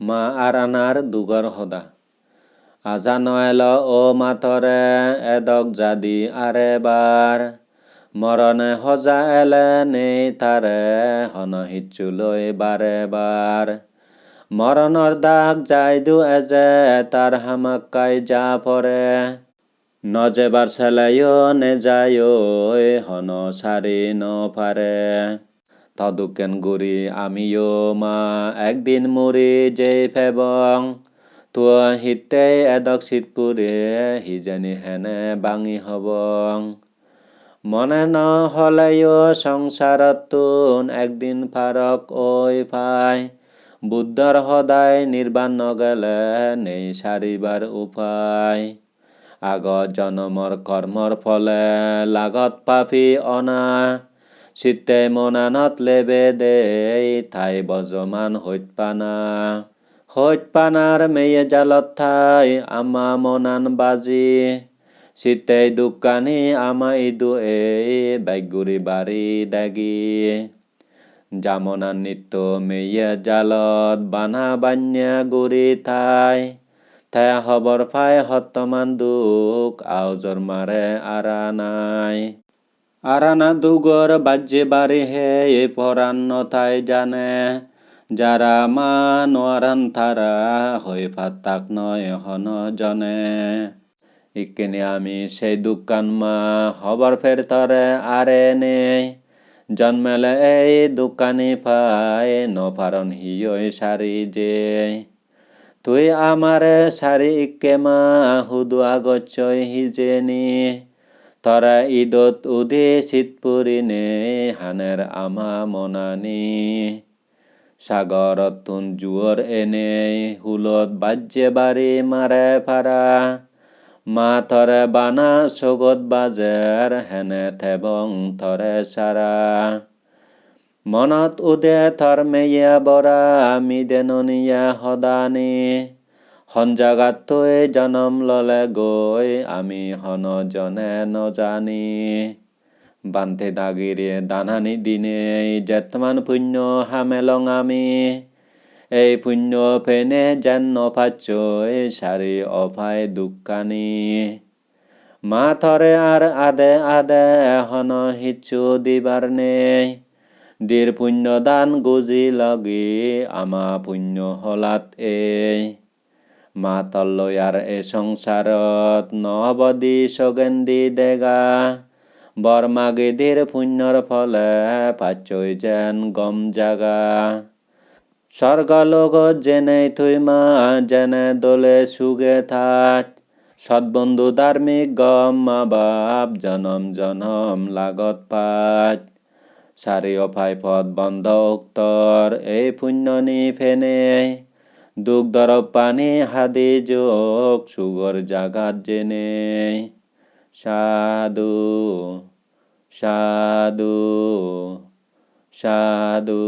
মা আরানার দুগর হদা আজানো এলো ও মাতরে এদক জাদি আরে বার মরণে হজা এলে নেই তারে হন হিচুলৈ বারে বার মরণর দাগ যাইদু এজে তার হামাক্কাই যা পরে নজেবার ছেলেও নে যায় হন সারি ন পারে তদুকেন গুরি আমিও মা, একদিন মুড়ি যে ফেবং। তুয়া হিতে এদক শীতপুরে হিজানি হেনে বাঙি হবং। মনে ন হলেও সংসারতুন একদিন ফারক ওই পাই বুদ্ধর সদায় নির্বাণ নগেলে, নেই সারিবার উপায় আগত জনমৰ কৰ্মৰ ফলে, লাগত পাপি অনা। চিত্তে মনানত লেবে দে ঠাই বজমান হৈত পানা হৈত পানার মেয়ে জালত ঠাই, আমা মনান বাজি। চিত্তে দোকানি আমা ইদু এই বাইগুৰি বাৰী দাগি। জামনান নিত্য মেয়ে জালত, বানা বান্যা গুৰি ঠাই। ঠাই হবৰ ফাই সত্তমান দুখ, আউজৰ মাৰে আৰা নাই। আরানা দুগর বাজ্যে বাড়ি হে, এ পরাণ তাই জানে। যারা মা নোয়ারান তারা হই ফাত্তাক নয় হন জনে। ইকেনে আমি সেই দোকান মা, হবার ফের তরে আরে নেই জন্মেলে এই দোকানি পাই নপারন হিয়ই সারি যে। তুই আমারে সারি ইকে মা, হুদু আগচ্ছই হিজেনি তরা ঈদত উদে শীতপুরিনে হানের আমা মনানি। সাগরত তুন জুয়র এনে, হুলত বাজ্যে বাড়ি মারে ফারা। মা থরে বানা সগত বাজের, হেনে থেবং থরে সারা। মনত উদে থর মেয়া বরা মিদেননিয়া সদানি সঞ্জাগাত জনম ললে গৈ, আমি হন জনে নজানি। বান্ধে দাগিরে দানানি দিনে জেতমান পুণ্য হামেলং আমি। এই পুণ্য ফেনে যেন নপাচ্ছই সারি অপায় দুঃখানি মা থরে আর আদে আদে হন হিচু দিবার নেই দীর পুণ্য দান গুজি লগি, আমা পুণ্য হলাত এই মা তল্লয়ার এ সংসারত নবদি সগেন্দি দেগা। বরমাগিদির পুণ্যর ফলে পাচই যেন গম জাগা। স্বর্গলোক জেনে থুই মা জেনে দোলে সুগে থাক। সৎবন্ধু ধার্মিক গম মা বাপ জনম জনম লাগত পাত চাৰি অফাই পথ বন্ধ উক্তৰ এই পুণ্যনি ফেনে দুখ দৰৱ পানে হাদে যোগ সুগর জাগাত জেনে। সাধু সাধু সাধু।